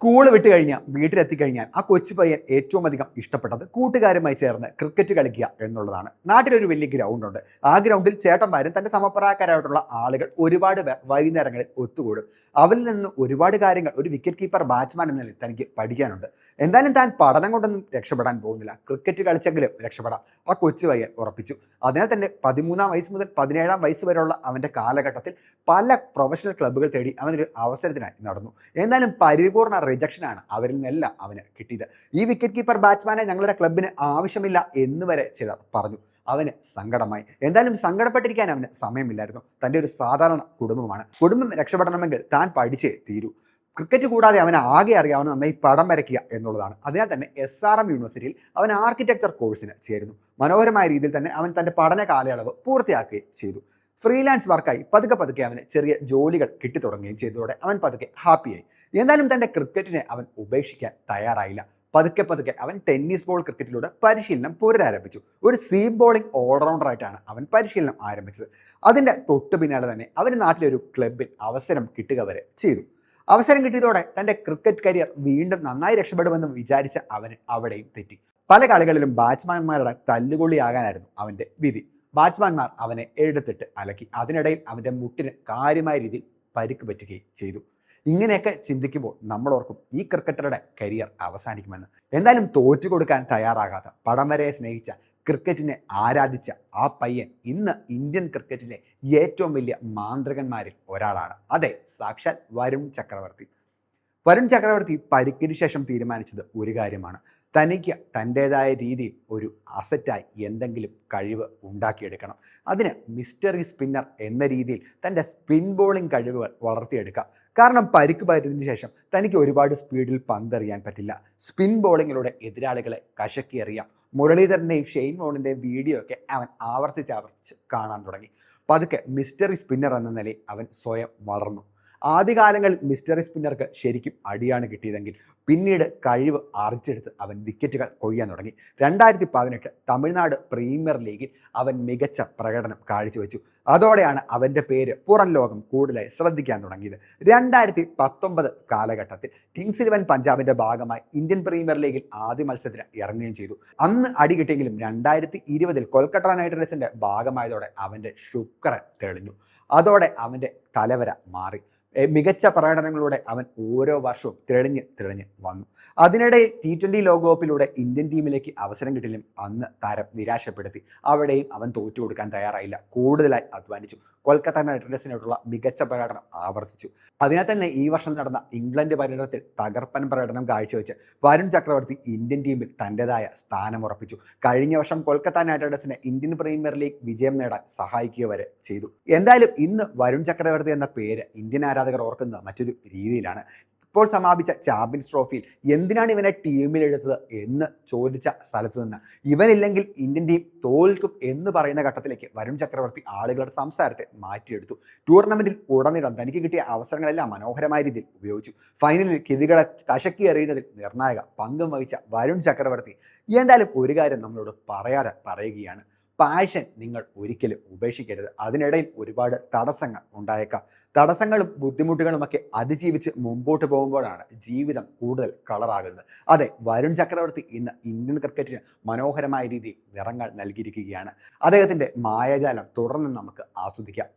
School വിട്ട് കഴിഞ്ഞാൽ വീട്ടിലെത്തിക്കഴിഞ്ഞാൽ ആ കൊച്ചു പയ്യൻ ഏറ്റവും അധികം ഇഷ്ടപ്പെട്ടത് കൂട്ടുകാരുമായി ചേർന്ന് ക്രിക്കറ്റ് കളിക്കുക എന്നുള്ളതാണ്. നാട്ടിലൊരു വലിയ ഗ്രൗണ്ട് ഉണ്ട്. ആ ഗ്രൗണ്ടിൽ ചേട്ടന്മാരും തന്റെ സമപ്രായക്കാരായിട്ടുള്ള ആളുകൾ ഒരുപാട് പേർ വൈകുന്നേരങ്ങളിൽ ഒത്തുകൂടും. അവരിൽ നിന്ന് ഒരുപാട് കാര്യങ്ങൾ ഒരു വിക്കറ്റ് കീപ്പർ ബാറ്റ്സ്മാൻ എന്ന നിലയിൽ തനിക്ക് പഠിക്കാനുണ്ട്. എന്തായാലും താൻ പഠനം കൊണ്ടൊന്നും രക്ഷപ്പെടാൻ പോകുന്നില്ല. ക്രിക്കറ്റ് കളിച്ചെങ്കിലും രക്ഷപ്പെടാം. ആ കൊച്ചു പയ്യൻ ഉറപ്പിച്ചു. അതിനാൽ തന്നെ പതിമൂന്നാം വയസ്സ് മുതൽ പതിനേഴാം വയസ്സ് വരെയുള്ള അവന്റെ കാലഘട്ടത്തിൽ പല പ്രൊഫഷണൽ ക്ലബ്ബുകൾ തേടി അവനൊരു അവസരത്തിനായി നടന്നു. എന്നാലും പരിപൂർണ റിജക്ഷനാണ് അവരിൽ നിന്നല്ല അവന് കിട്ടിയത്. ഈ വിക്കറ്റ് കീപ്പർ ബാറ്റ്സ്മാനെ ഞങ്ങളുടെ ക്ലബിന് ആവശ്യമില്ല എന്ന് വരെ ചിലർ പറഞ്ഞു. അവന് സങ്കടമായി. എന്തായാലും സങ്കടപ്പെട്ടിരിക്കാൻ അവന് സമയമില്ലായിരുന്നു. തന്റെ ഒരു സാധാരണ കുടുംബമാണ്. കുടുംബം രക്ഷപ്പെടണമെങ്കിൽ താൻ പഠിച്ചേ തീരൂ. ക്രിക്കറ്റ് കൂടാതെ അവന് ആകെ അറിയാവുന്ന നന്നായി പടം വരയ്ക്കുക എന്നുള്ളതാണ്. അതിനാൽ തന്നെ എസ് ആർ എം യൂണിവേഴ്സിറ്റിയിൽ അവൻ ആർക്കിടെക്ചർ കോഴ്സിന് ചേരുന്നു. മനോഹരമായ രീതിയിൽ തന്നെ അവൻ തന്റെ പഠന കാലയളവ് പൂർത്തിയാക്കുകയും ചെയ്തു. ഫ്രീലാൻസ് വർക്കായി പതുക്കെ പതുക്കെ അവന് ചെറിയ ജോലികൾ കിട്ടിത്തുടങ്ങുകയും ചെയ്തതോടെ അവൻ പതുക്കെ ഹാപ്പിയായി എന്നാലും തന്റെ ക്രിക്കറ്റിനെ അവൻ ഉപേക്ഷിക്കാൻ തയ്യാറായില്ല. പതുക്കെ പതുക്കെ അവൻ ടെന്നീസ് ബോൾ ക്രിക്കറ്റിലൂടെ പരിശീലനം പുനരാരംഭിച്ചു. ഒരു സീം ബോളിംഗ് ഓൾറൗണ്ടറായിട്ടാണ് അവൻ പരിശീലനം ആരംഭിച്ചത്. അതിന്റെ തൊട്ടു പിന്നാലെ തന്നെ അവന് നാട്ടിലൊരു ക്ലബിൽ അവസരം കിട്ടുക വരെ ചെയ്തു. അവസരം കിട്ടിയതോടെ തന്റെ ക്രിക്കറ്റ് കരിയർ വീണ്ടും നന്നായി രക്ഷപ്പെടുമെന്ന് വിചാരിച്ച അവന് അവിടെയും തെറ്റി. പല കളികളിലും ബാറ്റ്സ്മാൻമാരുടെ തല്ലുകൊള്ളിയാകാനായിരുന്നു അവന്റെ വിധി. ബാറ്റ്സ്മാൻമാർ അവനെ എടുത്തിട്ട് അലക്കി. അതിനിടയിൽ അവന്റെ മുട്ടിന് കാര്യമായ രീതിയിൽ പരിക്ക് പറ്റുകയും ചെയ്തു. ഇങ്ങനെയൊക്കെ ചിന്തിക്കുമ്പോൾ നമ്മൾ ഓർക്കും ഈ ക്രിക്കറ്ററുടെ കരിയർ അവസാനിക്കുമെന്ന്. എന്തായാലും തോറ്റു കൊടുക്കാൻ തയ്യാറാകാത്ത പടം വരെ സ്നേഹിച്ച ക്രിക്കറ്റിനെ ആരാധിച്ച ആ പയ്യൻ ഇന്ന് ഇന്ത്യൻ ക്രിക്കറ്റിലെ ഏറ്റവും വലിയ മാന്ത്രികന്മാരിൽ ഒരാളാണ്. അതെ സാക്ഷാൽ വരുൺ ചക്രവർത്തി. വരുൺ ചക്രവർത്തി പരിക്കിന് ശേഷം തീരുമാനിച്ചത് ഒരു കാര്യമാണ്. തനിക്ക് തന്റേതായ രീതിയിൽ ഒരു അസറ്റായി എന്തെങ്കിലും കഴിവ് ഉണ്ടാക്കിയെടുക്കണം. അതിന് മിസ്റ്ററി സ്പിന്നർ എന്ന രീതിയിൽ തന്റെ സ്പിൻ ബോളിംഗ് കഴിവുകൾ വളർത്തിയെടുക്കാം. കാരണം പരിക്ക് പറ്റിയതിന് ശേഷം തനിക്ക് ഒരുപാട് സ്പീഡിൽ പന്തെറിയാൻ പറ്റില്ല. സ്പിൻ ബോളിങ്ങിലൂടെ എതിരാളികളെ കശക്കി എറിയാം മുരളീധരന്റെയും ഷെയ്ൻ മോണിന്റെയും വീഡിയോ ഒക്കെ അവൻ ആവർത്തിച്ച് ആവർത്തിച്ച് കാണാൻ തുടങ്ങി. പതുക്കെ മിസ്റ്ററി സ്പിന്നർ എന്ന നിലയിൽ അവൻ സ്വയം വളർന്നു. ആദ്യകാലങ്ങളിൽ മിസ്റ്ററി സ്പിന്നർക്ക് ശരിക്കും അടിയാണ് കിട്ടിയതെങ്കിൽ പിന്നീട് കഴിവ് ആർജിച്ചെടുത്ത് അവൻ വിക്കറ്റുകൾ കൊയ്യാൻ തുടങ്ങി. രണ്ടായിരത്തി പതിനെട്ട് തമിഴ്നാട് പ്രീമിയർ ലീഗിൽ അവൻ മികച്ച പ്രകടനം കാഴ്ചവെച്ചു. അതോടെയാണ് അവന്റെ പേര് പുറം ലോകം കൂടുതലായി ശ്രദ്ധിക്കാൻ തുടങ്ങിയത്. രണ്ടായിരത്തി പത്തൊമ്പത് കാലഘട്ടത്തിൽ കിങ്സ് ഇലവൻ പഞ്ചാബിന്റെ ഭാഗമായി ഇന്ത്യൻ പ്രീമിയർ ലീഗിൽ ആദ്യ മത്സരത്തിന് ഇറങ്ങുകയും ചെയ്തു. അന്ന് അടി കിട്ടിയെങ്കിലും രണ്ടായിരത്തി ഇരുപതിൽ കൊൽക്കത്ത നൈറ്റ് റൈഡേഴ്സിന്റെ ഭാഗമായതോടെ അവന്റെ ശുക്രൻ തെളിഞ്ഞു. അതോടെ അവന്റെ തലവര മാറി. മികച്ച പ്രകടനങ്ങളിലൂടെ അവൻ ഓരോ വർഷവും തെളിഞ്ഞ് തെളിഞ്ഞ് വന്നു. അതിനിടയിൽ ടി ട്വന്റി ലോകകപ്പിലൂടെ ഇന്ത്യൻ ടീമിലേക്ക് അവസരം കിട്ടിലും അന്ന് താരം നിരാശപ്പെടുത്തി. അവിടെയും അവൻ തോറ്റു കൊടുക്കാൻ തയ്യാറായില്ല. കൂടുതലായി അധ്വാനിച്ചു. കൊൽക്കത്ത നൈറ്റ് റൈഡേഴ്സിനോടുള്ള മികച്ച പ്രകടനം ആവർത്തിച്ചു. അതിനാൽ തന്നെ ഈ വർഷം നടന്ന ഇംഗ്ലണ്ട് പര്യടനത്തിൽ തകർപ്പൻ പ്രകടനം കാഴ്ചവെച്ച് വരുൺ ചക്രവർത്തി ഇന്ത്യൻ ടീമിൽ തന്റെതായ സ്ഥാനമുറപ്പിച്ചു കഴിഞ്ഞ വർഷം കൊൽക്കത്ത നൈറ്റ് റൈഡേഴ്സിനെ ഇന്ത്യൻ പ്രീമിയർ ലീഗ് വിജയം നേടാൻ സഹായിക്കുക വരെ ചെയ്തു. എന്തായാലും ഇന്ന് വരുൺ ചക്രവർത്തി എന്ന പേര് ഇന്ത്യൻ ആരാധകർ ഓർക്കുന്നത് മറ്റൊരു രീതിയിലാണ്. ഇപ്പോൾ സമാപിച്ച ചാമ്പ്യൻസ് ട്രോഫിയിൽ എന്തിനാണ് ഇവനെ ടീമിലെടുത്തത് എന്ന് ചോദിച്ച സ്ഥലത്ത് നിന്ന് ഇവനില്ലെങ്കിൽ ഇന്ത്യൻ ടീം തോൽക്കും എന്ന് പറയുന്ന ഘട്ടത്തിലേക്ക് വരുൺ ചക്രവർത്തി ആളുകളുടെ സംസാരത്തെ മാറ്റിയെടുത്തു. ടൂർണമെന്റിൽ ഉടനീളം തനിക്ക് കിട്ടിയ അവസരങ്ങളെല്ലാം മനോഹരമായ രീതിയിൽ ഉപയോഗിച്ചു. ഫൈനലിൽ കിവികളെ കശക്കി എറിയുന്നതിൽ നിർണായക പങ്കും വഹിച്ച വരുൺ ചക്രവർത്തി. എന്തായാലും ഒരു കാര്യം നമ്മളോട് പറയാതെ പറയുകയാണ്. പാഷൻ നിങ്ങൾ ഒരിക്കലും ഉപേക്ഷിക്കരുത്. അതിനിടയിൽ ഒരുപാട് തടസ്സങ്ങൾ ഉണ്ടായേക്കാം. തടസ്സങ്ങളും ബുദ്ധിമുട്ടുകളുമൊക്കെ അതിജീവിച്ച് മുമ്പോട്ട് പോകുമ്പോഴാണ് ജീവിതം കൂടുതൽ കളറാകുന്നത്. അതെ വരുൺ ചക്രവർത്തി ഇന്ന് ഇന്ത്യൻ ക്രിക്കറ്റിന് മനോഹരമായ രീതിയിൽ നിറങ്ങൾ നൽകിയിരിക്കുകയാണ്. അദ്ദേഹത്തിന്റെ മായാജാലം തുടർന്ന് നമുക്ക് ആസ്വദിക്കാം.